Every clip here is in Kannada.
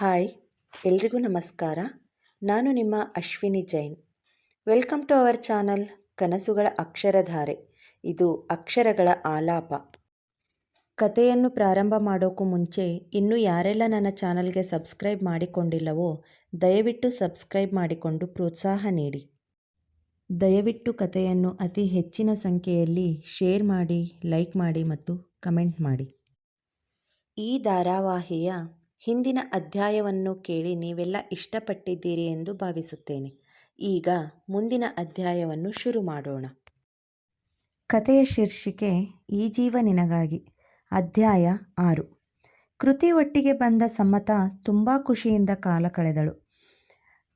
ಹಾಯ್, ಎಲ್ರಿಗೂ ನಮಸ್ಕಾರ. ನಾನು ನಿಮ್ಮ Ashwini Jain. Welcome to our channel ಕನಸುಗಳ ಅಕ್ಷರಧಾರೆ. ಇದು ಅಕ್ಷರಗಳ ಆಲಾಪ. ಕಥೆಯನ್ನು ಪ್ರಾರಂಭ ಮಾಡೋಕ್ಕೂ ಮುಂಚೆ ಇನ್ನೂ ಯಾರೆಲ್ಲ ನನ್ನ ಚಾನಲ್ಗೆ ಸಬ್ಸ್ಕ್ರೈಬ್ ಮಾಡಿಕೊಂಡಿಲ್ಲವೋ, ದಯವಿಟ್ಟು ಸಬ್ಸ್ಕ್ರೈಬ್ ಮಾಡಿಕೊಂಡು ಪ್ರೋತ್ಸಾಹ ನೀಡಿ. ದಯವಿಟ್ಟು ಕಥೆಯನ್ನು ಅತಿ ಹೆಚ್ಚಿನ ಸಂಖ್ಯೆಯಲ್ಲಿ ಶೇರ್ ಮಾಡಿ, ಲೈಕ್ ಮಾಡಿ ಮತ್ತು ಕಮೆಂಟ್ ಮಾಡಿ. ಈ ಧಾರಾವಾಹಿಯ ಹಿಂದಿನ ಅಧ್ಯಾಯವನ್ನು ಕೇಳಿ ನೀವೆಲ್ಲ ಇಷ್ಟಪಟ್ಟಿದ್ದೀರಿ ಎಂದು ಭಾವಿಸುತ್ತೇನೆ. ಈಗ ಮುಂದಿನ ಅಧ್ಯಾಯವನ್ನು ಶುರು ಮಾಡೋಣ. ಕಥೆಯ ಶೀರ್ಷಿಕೆ, ಈ ಜೀವ ನಿನಗಾಗಿ ಅಧ್ಯಾಯ ಆರು. ಕೃತಿ ಒಟ್ಟಿಗೆ ಬಂದ ಸಮ್ಮತ ತುಂಬ ಖುಷಿಯಿಂದ ಕಾಲ ಕಳೆದಳು.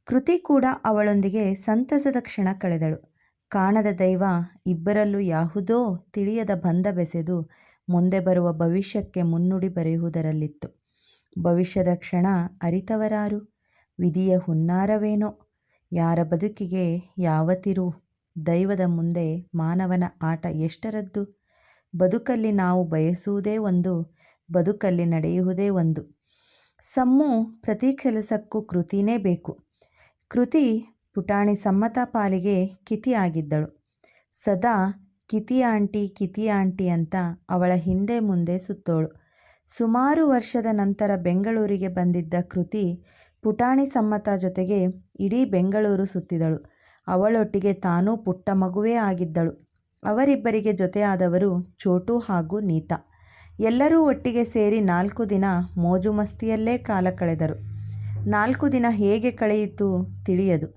ಕೃತಿ ಕೂಡ ಅವಳೊಂದಿಗೆ ಸಂತಸದ ಕ್ಷಣ ಕಳೆದಳು. ಕಾಣದ ದೈವ, ಇಬ್ಬರಲ್ಲೂ ಯಾವುದೋ ತಿಳಿಯದ ಬಂಧ ಬೆಸೆದು ಮುಂದೆ ಬರುವ ಭವಿಷ್ಯಕ್ಕೆ ಮುನ್ನುಡಿ ಬರೆಯುವುದರಲ್ಲಿತ್ತು. ಭವಿಷ್ಯದ ಕ್ಷಣ ಅರಿತವರಾರು. ವಿಧಿಯ ಹುನ್ನಾರವೇನೋ? ಯಾರ ಬದುಕಿಗೆ ಯಾವತಿರು? ದೈವದ ಮುಂದೆ ಮಾನವನ ಆಟ ಎಷ್ಟರದ್ದು? ಬದುಕಲ್ಲಿ ನಾವು ಬಯಸುವುದೇ ಒಂದು, ಬದುಕಲ್ಲಿ ನಡೆಯುವುದೇ ಒಂದು. ಸಮ್ಮು ಪ್ರತಿ ಕೆಲಸಕ್ಕೂ ಕೃತಿನೇ ಬೇಕು. ಕೃತಿ ಪುಟಾಣಿ ಸಮ್ಮತ ಪಾಲಿಗೆ ಕಿತಿ ಆಗಿದ್ದಳು. ಸದಾ ಕಿತಿ ಆಂಟಿ ಕಿತಿ ಆಂಟಿ ಅಂತ ಅವಳ ಹಿಂದೆ ಮುಂದೆ ಸುತ್ತೋಳು. ಸುಮಾರು ವರ್ಷದ ನಂತರ ಬೆಂಗಳೂರಿಗೆ ಬಂದಿದ್ದ ಕೃತಿ ಪುಟಾಣಿ ಸಮ್ಮತ ಜೊತೆಗೆ ಇಡೀ ಬೆಂಗಳೂರು ಸುತ್ತಿದಳು. ಅವಳೊಟ್ಟಿಗೆ ತಾನೂ ಪುಟ್ಟ ಮಗುವೇ ಆಗಿದ್ದಳು. ಅವರಿಬ್ಬರಿಗೆ ಜೊತೆಯಾದವರು ಚೋಟು ಹಾಗೂ ನೀತಾ. ಎಲ್ಲರೂ ಒಟ್ಟಿಗೆ ಸೇರಿ ನಾಲ್ಕು ದಿನ ಮೋಜು ಮಸ್ತಿಯಲ್ಲೇ ಕಾಲ ಕಳೆದರು. ನಾಲ್ಕು ದಿನ ಹೇಗೆ ಕಳೆಯಿತು ತಿಳಿಯದು.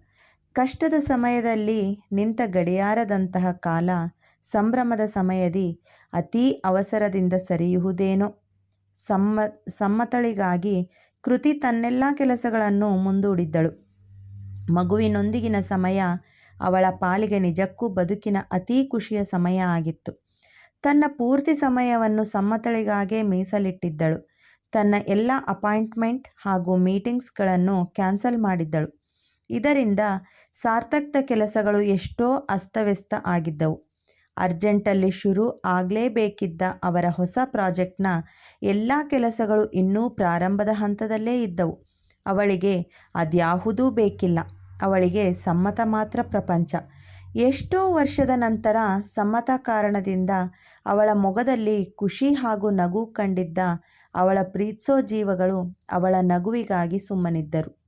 ಕಷ್ಟದ ಸಮಯದಲ್ಲಿ ನಿಂತ ಗಡಿಯಾರದಂತಹ ಕಾಲ ಸಂಭ್ರಮದ ಸಮಯದಿ ಅತೀ ಅವಸರದಿಂದ ಸರಿಯುವುದೇನೋ. ಸಮ್ಮ, ಸಮ್ಮತಳಿಗಾಗಿ ಕೃತಿ ತನ್ನೆಲ್ಲ ಕೆಲಸಗಳನ್ನು ಮುಂದೂಡಿದ್ದಳು. ಮಗುವಿನೊಂದಿಗಿನ ಸಮಯ ಅವಳ ಪಾಲಿಗೆ ನಿಜಕ್ಕೂ ಬದುಕಿನ ಅತೀ ಖುಷಿಯ ಸಮಯ ಆಗಿತ್ತು. ತನ್ನ ಪೂರ್ತಿ ಸಮಯವನ್ನು ಸಮ್ಮತಳಿಗಾಗೇ ಮೀಸಲಿಟ್ಟಿದ್ದಳು. ತನ್ನ ಎಲ್ಲ ಅಪಾಯಿಂಟ್ಮೆಂಟ್ ಹಾಗೂ ಮೀಟಿಂಗ್ಸ್ಗಳನ್ನು ಕ್ಯಾನ್ಸಲ್ ಮಾಡಿದ್ದಳು. ಇದರಿಂದ ಸಾರ್ಥಕ್ತ ಕೆಲಸಗಳು ಎಷ್ಟೋ ಅಸ್ತವ್ಯಸ್ತ ಆಗಿದ್ದವು. ಅರ್ಜೆಂಟಲ್ಲಿ ಶುರು ಆಗಲೇಬೇಕಿದ್ದ ಅವರ ಹೊಸ ಪ್ರಾಜೆಕ್ಟ್ನ ಎಲ್ಲ ಕೆಲಸಗಳು ಇನ್ನೂ ಪ್ರಾರಂಭದ ಹಂತದಲ್ಲೇ ಇದ್ದವು. ಅವಳಿಗೆ ಅದ್ಯಾವುದೂ ಬೇಕಿಲ್ಲ. ಅವಳಿಗೆ ಸಮ್ಮತ ಮಾತ್ರ ಪ್ರಪಂಚ. ಎಷ್ಟೋ ವರ್ಷದ ನಂತರ ಸಮ್ಮತ ಕಾರಣದಿಂದ ಅವಳ ಮೊಗದಲ್ಲಿ ಖುಷಿ ಹಾಗೂ ನಗು ಕಂಡಿದ್ದ ಅವಳ ಪ್ರೀತ್ಸೋ ಜೀವಗಳು ಅವಳ ನಗುವಿಗಾಗಿ ಸುಮ್ಮನಿದ್ದರು.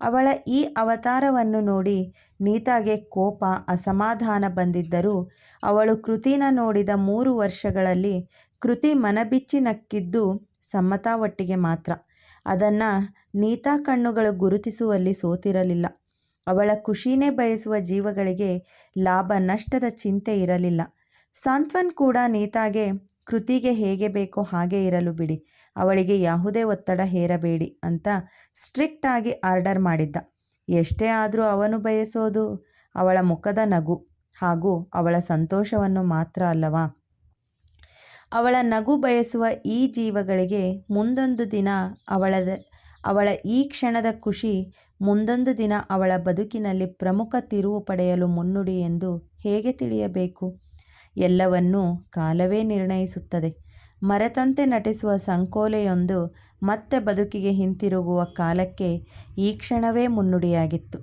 ಅವಳ ಈ ಅವತಾರವನ್ನು ನೋಡಿ ನೀತಾಗೆ ಕೋಪ, ಅಸಮಾಧಾನ ಬಂದಿದ್ದರೂ ಅವಳು ಕೃತಿನ ನೋಡಿದ ಮೂರು ವರ್ಷಗಳಲ್ಲಿ ಕೃತಿ ಮನಬಿಚ್ಚಿ ನಕ್ಕಿದ್ದು ಸಮ್ಮತಾ ಒಟ್ಟಿಗೆ ಮಾತ್ರ. ಅದನ್ನು ನೀತಾ ಕಣ್ಣುಗಳು ಗುರುತಿಸುವಲ್ಲಿ ಸೋತಿರಲಿಲ್ಲ. ಅವಳ ಖುಷಿನೇ ಬಯಸುವ ಜೀವಗಳಿಗೆ ಲಾಭ, ನಷ್ಟದ ಚಿಂತೆ ಇರಲಿಲ್ಲ. ಸಾಂತ್ವನ್ ಕೂಡ ನೀತಾಗೆ ಕೃತಿಗೆ ಹೇಗೆ ಬೇಕೋ ಹಾಗೆ ಇರಲು ಬಿಡಿ. ಅವಳಿಗೆ ಯಾವುದೇ ಒತ್ತಡ ಹೇರಬೇಡಿ ಅಂತ ಸ್ಟ್ರಿಕ್ಟ್ ಆಗಿ ಆರ್ಡರ್ ಮಾಡಿದ್ದ. ಎಷ್ಟೇ ಆದರೂ ಅವನು ಬಯಸೋದು ಅವಳ ಮುಖದ ನಗು ಹಾಗೂ ಅವಳ ಸಂತೋಷವನ್ನು ಮಾತ್ರ ಅಲ್ಲವಾ? ಅವಳ ನಗು ಬಯಸುವ ಈ ಜೀವಗಳಿಗೆ ಮುಂದೊಂದು ದಿನ ಅವಳ ಅವಳ ಈ ಕ್ಷಣದ ಖುಷಿ ಮುಂದೊಂದು ದಿನ ಅವಳ ಬದುಕಿನಲ್ಲಿ ಪ್ರಮುಖ ತಿರುವು ಪಡೆಯಲು ಮುನ್ನುಡಿ ಎಂದು ಹೇಗೆ ತಿಳಿಯಬೇಕು? ಎಲ್ಲವನ್ನೂ ಕಾಲವೇ ನಿರ್ಣಯಿಸುತ್ತದೆ. ಮರೆತಂತೆ ನಟಿಸುವ ಸಂಕೋಲೆಯೊಂದು ಮತ್ತೆ ಬದುಕಿಗೆ ಹಿಂತಿರುಗುವ ಕಾಲಕ್ಕೆ ಈ ಕ್ಷಣವೇ ಮುನ್ನುಡಿಯಾಗಿತ್ತು.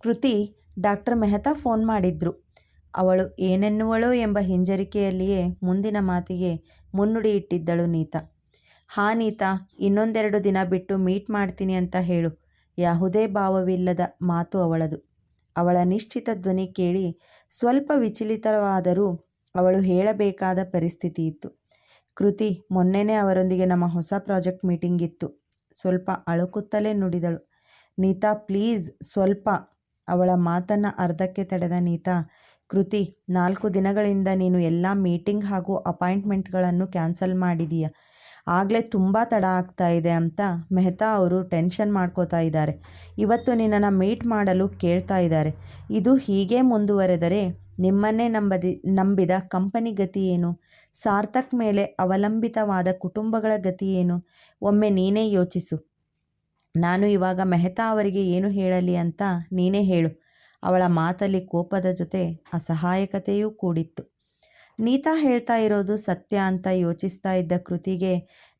ಕೃತಿ ಡಾಕ್ಟರ್ ಮೆಹ್ತಾ ಫೋನ್ ಮಾಡಿದ್ರು. ಅವಳು ಏನೆನ್ನುವಳೋ ಎಂಬ ಹಿಂಜರಿಕೆಯಲ್ಲಿಯೇ ಮುಂದಿನ ಮಾತಿಗೆ ಮುನ್ನುಡಿ ಇಟ್ಟಿದ್ದಳು ನೀತಾ. ಹಾ ನೀತಾ, ಇನ್ನೊಂದೆರಡು ದಿನ ಬಿಟ್ಟು ಮೀಟ್ ಮಾಡ್ತೀನಿ ಅಂತ ಹೇಳು. ಯಾವುದೇ ಭಾವವಿಲ್ಲದ ಮಾತು ಅವಳದು. ಅವಳ ನಿಶ್ಚಿತ ಧ್ವನಿ ಕೇಳಿ ಸ್ವಲ್ಪ ವಿಚಲಿತವಾದರೂ ಅವಳು ಹೇಳಬೇಕಾದ ಪರಿಸ್ಥಿತಿ ಇತ್ತು. ಕೃತಿ, ಮೊನ್ನೆನೇ ಅವರೊಂದಿಗೆ ನಮ್ಮ ಹೊಸ ಪ್ರಾಜೆಕ್ಟ್ ಮೀಟಿಂಗ್ ಇತ್ತು. ಸ್ವಲ್ಪ ಅಳುಕುತ್ತಲೇ ನುಡಿದಳು. ನೀತಾ, ಪ್ಲೀಸ್ ಸ್ವಲ್ಪ ಅವಳ ಮಾತನ್ನು ಅರ್ಧಕ್ಕೆ ತಡೆದ ನೀತಾ. ಕೃತಿ, ನಾಲ್ಕು ದಿನಗಳಿಂದ ನೀನು ಎಲ್ಲ ಮೀಟಿಂಗ್ ಹಾಗೂ ಅಪಾಯಿಂಟ್ಮೆಂಟ್ಗಳನ್ನು ಕ್ಯಾನ್ಸಲ್ ಮಾಡಿದೀಯ. ಆಗಲೇ ತುಂಬ ತಡ ಆಗ್ತಾ ಇದೆ ಅಂತ ಮೆಹ್ತಾ ಅವರು ಟೆನ್ಷನ್ ಮಾಡ್ಕೋತಾ ಇದ್ದಾರೆ. ಇವತ್ತು ನಿನ್ನನ್ನು ಮೀಟ್ ಮಾಡಲು ಕೇಳ್ತಾ ಇದ್ದಾರೆ. ಇದು ಹೀಗೆ ಮುಂದುವರೆದರೆ ನಿಮ್ಮನ್ನೇ ನಂಬದಿ, ನಂಬಿದ ಕಂಪನಿ ಗತಿ ಏನು? ಸಾರ್ಥಕ್ ಮೇಲೆ ಅವಲಂಬಿತವಾದ ಕುಟುಂಬಗಳ ಗತಿ ಏನು? ಒಮ್ಮೆ ನೀನೇ ಯೋಚಿಸು. ನಾನು ಇವಾಗ ಮೆಹ್ತಾ ಅವರಿಗೆ ಏನು ಹೇಳಲಿ ಅಂತ ನೀನೇ ಹೇಳು. ಅವಳ ಮಾತಲ್ಲಿ ಕೋಪದ ಜೊತೆ ಅಸಹಾಯಕತೆಯೂ ಕೂಡಿತ್ತು. ನೀತಾ ಹೇಳ್ತಾ ಇರೋದು ಸತ್ಯ ಅಂತ ಯೋಚಿಸ್ತಾ ಇದ್ದ ಕೃತಿಗೆ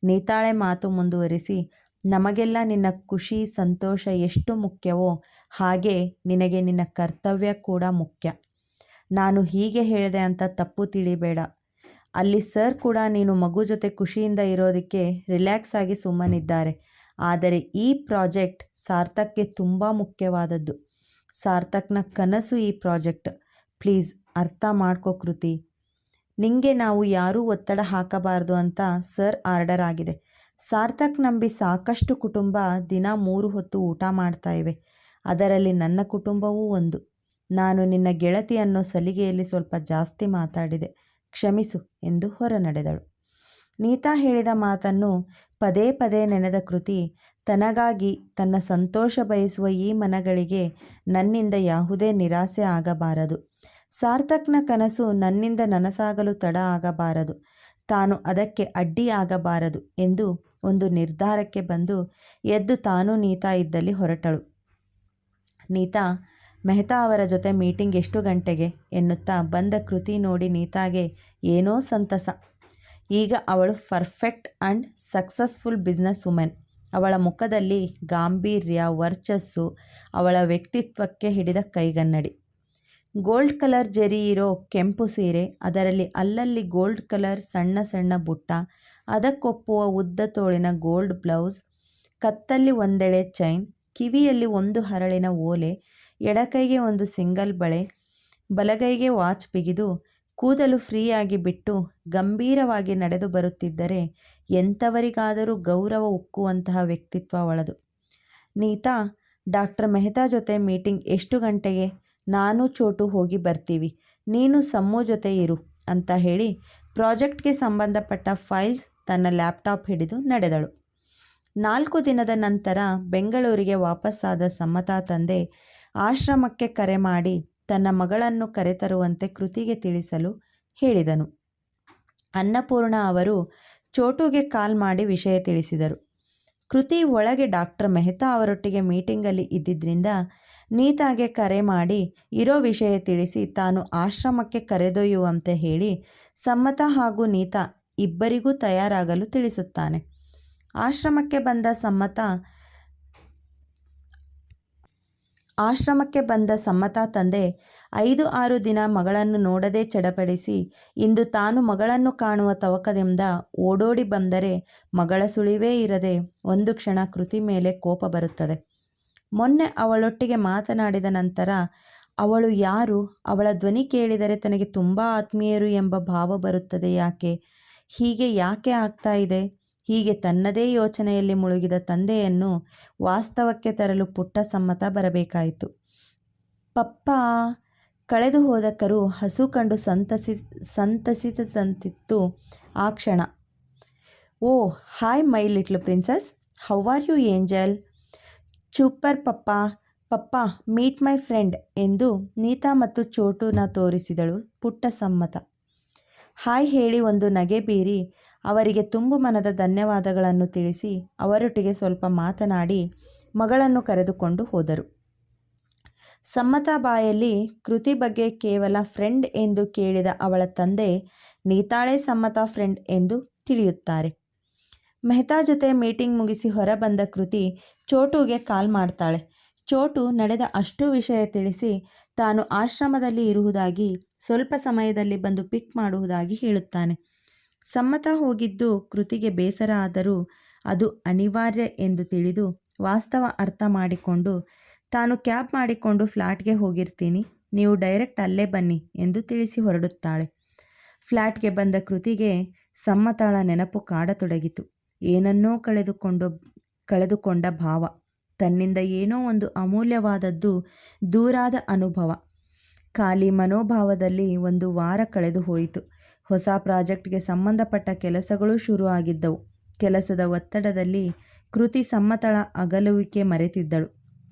ನೀತಾಳೆ ಮಾತು ಮುಂದುವರಿಸಿ, ನಮಗೆಲ್ಲ ನಿನ್ನ ಖುಷಿ, ಸಂತೋಷ ಎಷ್ಟು ಮುಖ್ಯವೋ ಹಾಗೆ ನಿನಗೆ ನಿನ್ನ ಕರ್ತವ್ಯ ಕೂಡ ಮುಖ್ಯ. ನಾನು ಹೀಗೆ ಹೇಳಿದೆ ಅಂತ ತಪ್ಪು ತಿಳಿಬೇಡ. ಅಲ್ಲಿ ಸರ್ ಕೂಡ ನೀನು ಮಗು ಜೊತೆ ಖುಷಿಯಿಂದ ಇರೋದಕ್ಕೆ ರಿಲ್ಯಾಕ್ಸ್ ಆಗಿ ಸುಮ್ಮನಿದ್ದಾರೆ. ಆದರೆ ಈ ಪ್ರಾಜೆಕ್ಟ್ ಸಾರ್ಥಕ್ಗೆ ತುಂಬ ಮುಖ್ಯವಾದದ್ದು. ಸಾರ್ಥಕ್ನ ಕನಸು ಈ ಪ್ರಾಜೆಕ್ಟ್. ಪ್ಲೀಸ್ ಅರ್ಥ ಮಾಡ್ಕೋ ಕೃತಿ. ನಿಂಗೆ ನಾವು ಯಾರೂ ಒತ್ತಡ ಹಾಕಬಾರದು ಅಂತ ಸರ್ ಆರ್ಡರ್ ಆಗಿದೆ. ಸಾರ್ಥಕ್ ನಂಬಿ ಸಾಕಷ್ಟು ಕುಟುಂಬ ದಿನ ಮೂರು ಹೊತ್ತು ಊಟ ಮಾಡ್ತಾ ಇವೆ. ಅದರಲ್ಲಿ ನನ್ನ ಕುಟುಂಬವೂ ಒಂದು. ನಾನು ನಿನ್ನ ಗೆಳತಿ ಅನ್ನೋ ಸಲಿಗೆಯಲ್ಲಿ ಸ್ವಲ್ಪ ಜಾಸ್ತಿ ಮಾತಾಡಿದೆ. ಕ್ಷಮಿಸು ಎಂದು ಹೊರನಡೆದಳು ನೀತಾ ಹೇಳಿದ ಮಾತನ್ನು ಪದೇ ಪದೇ ನೆನೆದ ಕೃತಿ, ತನಗಾಗಿ ತನ್ನ ಸಂತೋಷ ಬಯಸುವ ಈ ಮನಗಳಿಗೆ ನನ್ನಿಂದ ಯಾವುದೇ ನಿರಾಸೆ ಆಗಬಾರದು. ಸಾರ್ಥಕ್ನ ಕನಸು ನನ್ನಿಂದ ನನಸಾಗಲು ತಡ ಆಗಬಾರದು. ತಾನು ಅದಕ್ಕೆ ಅಡ್ಡಿ ಆಗಬಾರದು ಎಂದು ಒಂದು ನಿರ್ಧಾರಕ್ಕೆ ಬಂದು ಎದ್ದು ತಾನೂ ನೀತಾ ಇದ್ದಲ್ಲಿ ಹೊರಟಳು. ನೀತಾ, ಮೆಹ್ತಾ ಅವರ ಜೊತೆ ಮೀಟಿಂಗ್ ಎಷ್ಟು ಗಂಟೆಗೆ? ಎನ್ನುತ್ತಾ ಬಂದ ಕೃತಿ ನೋಡಿ ನೀತಾಗೆ ಏನೋ ಸಂತಸ. ಈಗ ಅವಳು perfect and successful business women. ಅವಳ ಮುಖದಲ್ಲಿ ಗಾಂಭೀರ್ಯ, ವರ್ಚಸ್ಸು ಅವಳ ವ್ಯಕ್ತಿತ್ವಕ್ಕೆ ಹಿಡಿದ ಕೈಗನ್ನಡಿ. ಗೋಲ್ಡ್ ಕಲರ್ ಜರಿ ಇರೋ ಕೆಂಪು ಸೀರೆ, ಅದರಲ್ಲಿ ಅಲ್ಲಲ್ಲಿ ಗೋಲ್ಡ್ ಕಲರ್ ಸಣ್ಣ ಸಣ್ಣ ಬುಟ್ಟ, ಅದಕ್ಕೊಪ್ಪುವ ಉದ್ದ ತೋಳಿನ ಗೋಲ್ಡ್ ಬ್ಲೌಸ್, ಕತ್ತಲ್ಲಿ ಒಂದೆಡೆ ಚೈನ್, ಕಿವಿಯಲ್ಲಿ ಒಂದು ಹರಳಿನ ಓಲೆ, ಎಡಕೈಗೆ ಒಂದು ಸಿಂಗಲ್ ಬಳೆ, ಬಲಗೈಗೆ ವಾಚ್ ಬಿಗಿದು, ಕೂದಲು ಫ್ರೀಯಾಗಿ ಬಿಟ್ಟು ಗಂಭೀರವಾಗಿ ನಡೆದು ಬರುತ್ತಿದ್ದರೆ ಎಂಥವರಿಗಾದರೂ ಗೌರವ ಉಕ್ಕುವಂತಹ ವ್ಯಕ್ತಿತ್ವ ಒಳದು. ನೀತಾ, ಡಾಕ್ಟರ್ ಮೆಹ್ತಾ ಜೊತೆ ಮೀಟಿಂಗ್ ಎಷ್ಟು ಗಂಟೆಗೆ? ನಾನು ಚೋಟು ಹೋಗಿ ಬರ್ತೀವಿ. ನೀನು ಸಮ್ಮು ಜೊತೆ ಇರು ಅಂತ ಹೇಳಿ ಪ್ರಾಜೆಕ್ಟ್ಗೆ ಸಂಬಂಧಪಟ್ಟ ಫೈಲ್ಸ್ ತನ್ನ ಲ್ಯಾಪ್ಟಾಪ್ ಹಿಡಿದು ನಡೆದಳು. ನಾಲ್ಕು ದಿನದ ನಂತರ ಬೆಂಗಳೂರಿಗೆ ವಾಪಸ್ಸಾದ ಸಮ್ಮತಾ ತಂದೆ ಆಶ್ರಮಕ್ಕೆ ಕರೆ ಮಾಡಿ ತನ್ನ ಮಗಳನ್ನು ಕರೆತರುವಂತೆ ಕೃತಿಗೆ ತಿಳಿಸಲು ಹೇಳಿದನು. ಅನ್ನಪೂರ್ಣ ಅವರು ಚೋಟುಗೆ ಕಾಲ್ ಮಾಡಿ ವಿಷಯ ತಿಳಿಸಿದರು. ಕೃತಿ ಒಳಗೆ ಡಾಕ್ಟರ್ ಮೆಹ್ತಾ ಅವರೊಟ್ಟಿಗೆ ಮೀಟಿಂಗಲ್ಲಿ ಇದ್ದಿದ್ದರಿಂದ ನೀತಾಗೆ ಕರೆ ಮಾಡಿ ಇರೋ ವಿಷಯ ತಿಳಿಸಿ ತಾನು ಆಶ್ರಮಕ್ಕೆ ಕರೆದೊಯ್ಯುವಂತೆ ಹೇಳಿ ಸಮ್ಮತ ಹಾಗೂ ನೀತಾ ಇಬ್ಬರಿಗೂ ತಯಾರಾಗಲು ತಿಳಿಸುತ್ತಾನೆ. ಆಶ್ರಮಕ್ಕೆ ಬಂದ ಸಮ್ಮತ ಆಶ್ರಮಕ್ಕೆ ಬಂದ ಸಮ್ಮತ ತಂದೆ ಐದು ಆರು ದಿನ ಮಗಳನ್ನು ನೋಡದೆ ಚಡಪಡಿಸಿ ಇಂದು ತಾನು ಮಗಳನ್ನು ಕಾಣುವ ತವಕದಿಂದ ಓಡೋಡಿ ಬಂದರೆ ಮಗಳ ಸುಳಿವೇ ಇರದೆ ಒಂದು ಕ್ಷಣ ಕೃತಿ ಮೇಲೆ ಕೋಪ ಬರುತ್ತದೆ. ಮೊನ್ನೆ ಅವಳೊಟ್ಟಿಗೆ ಮಾತನಾಡಿದ ನಂತರ, ಅವಳು ಯಾರು? ಅವಳ ಧ್ವನಿ ಕೇಳಿದರೆ ತನಗೆ ತುಂಬ ಆತ್ಮೀಯರು ಎಂಬ ಭಾವ ಬರುತ್ತದೆ ಯಾಕೆ? ಹೀಗೆ ಯಾಕೆ ಆಗ್ತಾ ಇದೆ? ಹೀಗೆ ತನ್ನದೇ ಯೋಚನೆಯಲ್ಲಿ ಮುಳುಗಿದ ತಂದೆಯನ್ನು ವಾಸ್ತವಕ್ಕೆ ತರಲು ಪುಟ್ಟ ಸಮ್ಮತ ಬರಬೇಕಾಯಿತು. ಪಪ್ಪ, ಕಳೆದು ಹೋದ ಕರು ಹಸು ಕಂಡು ಸಂತಸಿ ಸಂತಸಿತದಂತಿತ್ತು ಆ ಕ್ಷಣ. ಓ hi my little princess. How are you angel? Super papa papa, meet my friend ಎಂದು ನೀತಾ ಮತ್ತು ಚೋಟುನ ತೋರಿಸಿದಳು ಪುಟ್ಟ ಸಮ್ಮತ. ಹಾಯ್ ಹೇಳಿ ಒಂದು ನಗೆ ಬೀರಿ, ಅವರಿಗೆ ತುಂಬು ಮನದ ಧನ್ಯವಾದಗಳನ್ನು ತಿಳಿಸಿ ಅವರೊಟ್ಟಿಗೆ ಸ್ವಲ್ಪ ಮಾತನಾಡಿ ಮಗಳನ್ನು ಕರೆದುಕೊಂಡು ಹೋದರು. ಸಮ್ಮತಾ ಬಾಯಲ್ಲಿ ಕೃತಿ ಬಗ್ಗೆ ಕೇವಲ ಫ್ರೆಂಡ್ ಎಂದು ಕೇಳಿದ ಅವಳ ತಂದೆ ನೀತಾಳೆ ಸಮ್ಮತಾ ಫ್ರೆಂಡ್ ಎಂದು ತಿಳಿಯುತ್ತಾರೆ. ಮೆಹ್ತಾ ಜೊತೆ ಮೀಟಿಂಗ್ ಮುಗಿಸಿ ಹೊರಬಂದ ಕೃತಿ ಚೋಟುಗೆ ಕಾಲ್ ಮಾಡ್ತಾಳೆ. ಚೋಟು ನಡೆದ ಅಷ್ಟು ವಿಷಯ ತಿಳಿಸಿ ತಾನು ಆಶ್ರಮದಲ್ಲಿ ಇರುವುದಾಗಿ ಸ್ವಲ್ಪ ಸಮಯದಲ್ಲಿ ಬಂದು ಪಿಕ್ ಮಾಡುವುದಾಗಿ ಹೇಳುತ್ತಾನೆ. ಸಮ್ಮತ ಹೋಗಿದ್ದು ಕೃತಿಗೆ ಬೇಸರ ಆದರೂ ಅದು ಅನಿವಾರ್ಯ ಎಂದು ತಿಳಿದು ವಾಸ್ತವ ಅರ್ಥ ಮಾಡಿಕೊಂಡು, ತಾನು ಕ್ಯಾಬ್ ಮಾಡಿಕೊಂಡು ಫ್ಲ್ಯಾಟ್ಗೆ ಹೋಗಿರ್ತೀನಿ, ನೀವು ಡೈರೆಕ್ಟ್ ಅಲ್ಲೇ ಬನ್ನಿ ಎಂದು ತಿಳಿಸಿ ಹೊರಡುತ್ತಾಳೆ. ಫ್ಲ್ಯಾಟ್ಗೆ ಬಂದ ಕೃತಿಗೆ ಸಮ್ಮತಾಳ ನೆನಪು ಕಾಡತೊಡಗಿತು. ಏನನ್ನೋ ಕಳೆದುಕೊಂಡು ಕಳೆದುಕೊಂಡ ಭಾವ. ತನ್ನಿಂದ ಏನೋ ಒಂದು ಅಮೂಲ್ಯವಾದದ್ದು ದೂರಾದ ಅನುಭವ. ಖಾಲಿ ಮನೋಭಾವದಲ್ಲಿ ಒಂದು ವಾರ ಕಳೆದು ಹೋಯಿತು. ಹೊಸ ಪ್ರಾಜೆಕ್ಟ್ಗೆ ಸಂಬಂಧಪಟ್ಟ ಕೆಲಸಗಳು ಶುರು ಆಗಿದ್ದವು. ಕೆಲಸದ ಒತ್ತಡದಲ್ಲಿ ಕೃತಿ ಸಮ್ಮತಳ ಅಗಲುವಿಕೆ ಮರೆತಿದ್ದಳು.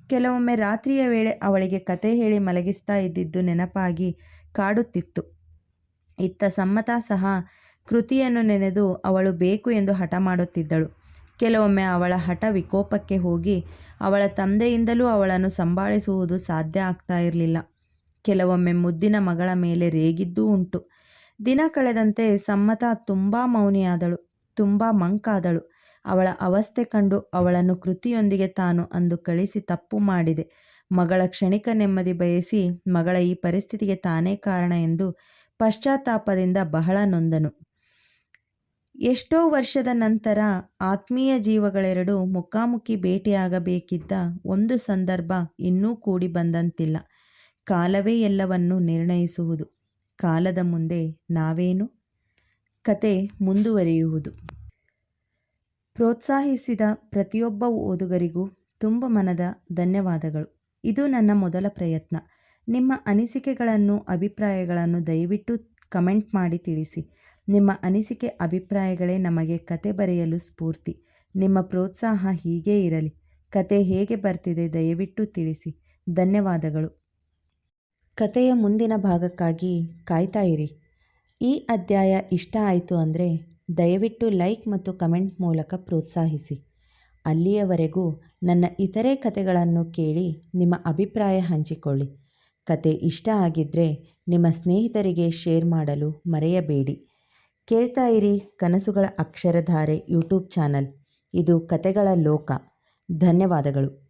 ಕೆಲವೊಮ್ಮೆ ರಾತ್ರಿಯ ವೇಳೆ ಅವಳಿಗೆ ಕತೆ ಹೇಳಿ ಮಲಗಿಸ್ತಾ ಇದ್ದಿದ್ದು ನೆನಪಾಗಿ ಕಾಡುತ್ತಿತ್ತು. ಇತ್ತ ಸಮ್ಮತ ಸಹ ಕೃತಿಯನ್ನು ನೆನೆದು ಅವಳು ಬೇಕು ಎಂದು ಹಠ ಮಾಡುತ್ತಿದ್ದಳು. ಕೆಲವೊಮ್ಮೆ ಅವಳ ಹಠ ವಿಕೋಪಕ್ಕೆ ಹೋಗಿ ಅವಳ ತಂದೆಯಿಂದಲೂ ಅವಳನ್ನು ಸಂಭಾಳಿಸುವುದು ಸಾಧ್ಯ ಆಗ್ತಾ ಇರಲಿಲ್ಲ. ಕೆಲವೊಮ್ಮೆ ಮುದ್ದಿನ ಮಗಳ ಮೇಲೆ ರೇಗಿದ್ದೂ ಉಂಟು. ದಿನ ಕಳೆದಂತೆ ಸಮ್ಮತ ತುಂಬ ಮೌನಿಯಾದಳು, ತುಂಬ ಮಂಕಾದಳು. ಅವಳ ಅವಸ್ಥೆ ಕಂಡು ಅವಳನ್ನು ಕೃತಿಯೊಂದಿಗೆ ತಾನು ಅಂದು ಕಳಿಸಿ ತಪ್ಪು ಮಾಡಿದೆ. ಮಗಳ ಕ್ಷಣಿಕ ನೆಮ್ಮದಿ ಬಯಸಿ ಮಗಳ ಈ ಪರಿಸ್ಥಿತಿಗೆ ತಾನೇ ಕಾರಣ ಎಂದು ಪಶ್ಚಾತ್ತಾಪದಿಂದ ಬಹಳ ನೊಂದನು. ಎಷ್ಟೋ ವರ್ಷದ ನಂತರ ಆತ್ಮೀಯ ಜೀವಗಳೆರಡು ಮುಖಾಮುಖಿ ಭೇಟಿಯಾಗಬೇಕಿದ್ದ ಒಂದು ಸಂದರ್ಭ ಇನ್ನೂ ಕೂಡಿ ಬಂದಂತಿಲ್ಲ. ಕಾಲವೇ ಎಲ್ಲವನ್ನೂ ನಿರ್ಣಯಿಸುವುದು. ಕಾಲದ ಮುಂದೆ ನಾವೇನು? ಕತೆ ಮುಂದುವರಿಯುವುದು. ಪ್ರೋತ್ಸಾಹಿಸಿದ ಪ್ರತಿಯೊಬ್ಬ ಓದುಗರಿಗೂ ತುಂಬ ಮನದ ಧನ್ಯವಾದಗಳು. ಇದು ನನ್ನ ಮೊದಲ ಪ್ರಯತ್ನ. ನಿಮ್ಮ ಅನಿಸಿಕೆಗಳನ್ನು, ಅಭಿಪ್ರಾಯಗಳನ್ನು ದಯವಿಟ್ಟು ಕಮೆಂಟ್ ಮಾಡಿ ತಿಳಿಸಿ. ನಿಮ್ಮ ಅನಿಸಿಕೆ ಅಭಿಪ್ರಾಯಗಳೇ ನಮಗೆ ಕತೆ ಬರೆಯಲು ಸ್ಫೂರ್ತಿ. ನಿಮ್ಮ ಪ್ರೋತ್ಸಾಹ ಹೀಗೇ ಇರಲಿ. ಕತೆ ಹೇಗೆ ಬರ್ತಿದೆ ದಯವಿಟ್ಟು ತಿಳಿಸಿ. ಧನ್ಯವಾದಗಳು. ಕತೆಯ ಮುಂದಿನ ಭಾಗಕ್ಕಾಗಿ ಕಾಯ್ತಾ ಇರಿ. ಈ ಅಧ್ಯಾಯ ಇಷ್ಟ ಆಯಿತು ಅಂದರೆ ದಯವಿಟ್ಟು ಲೈಕ್ ಮತ್ತು ಕಮೆಂಟ್ ಮೂಲಕ ಪ್ರೋತ್ಸಾಹಿಸಿ. ಅಲ್ಲಿಯವರೆಗೂ ನನ್ನ ಇತರೆ ಕತೆಗಳನ್ನು ಕೇಳಿ ನಿಮ್ಮ ಅಭಿಪ್ರಾಯ ಹಂಚಿಕೊಳ್ಳಿ. ಕತೆ ಇಷ್ಟ ಆಗಿದ್ದರೆ ನಿಮ್ಮ ಸ್ನೇಹಿತರಿಗೆ ಶೇರ್ ಮಾಡಲು ಮರೆಯಬೇಡಿ. ಕೇಳ್ತಾ ಇರಿ ಕನಸುಗಳ ಅಕ್ಷರಧಾರೆ ಯೂಟ್ಯೂಬ್ ಚಾನಲ್. ಇದು ಕತೆಗಳ ಲೋಕ. ಧನ್ಯವಾದಗಳು.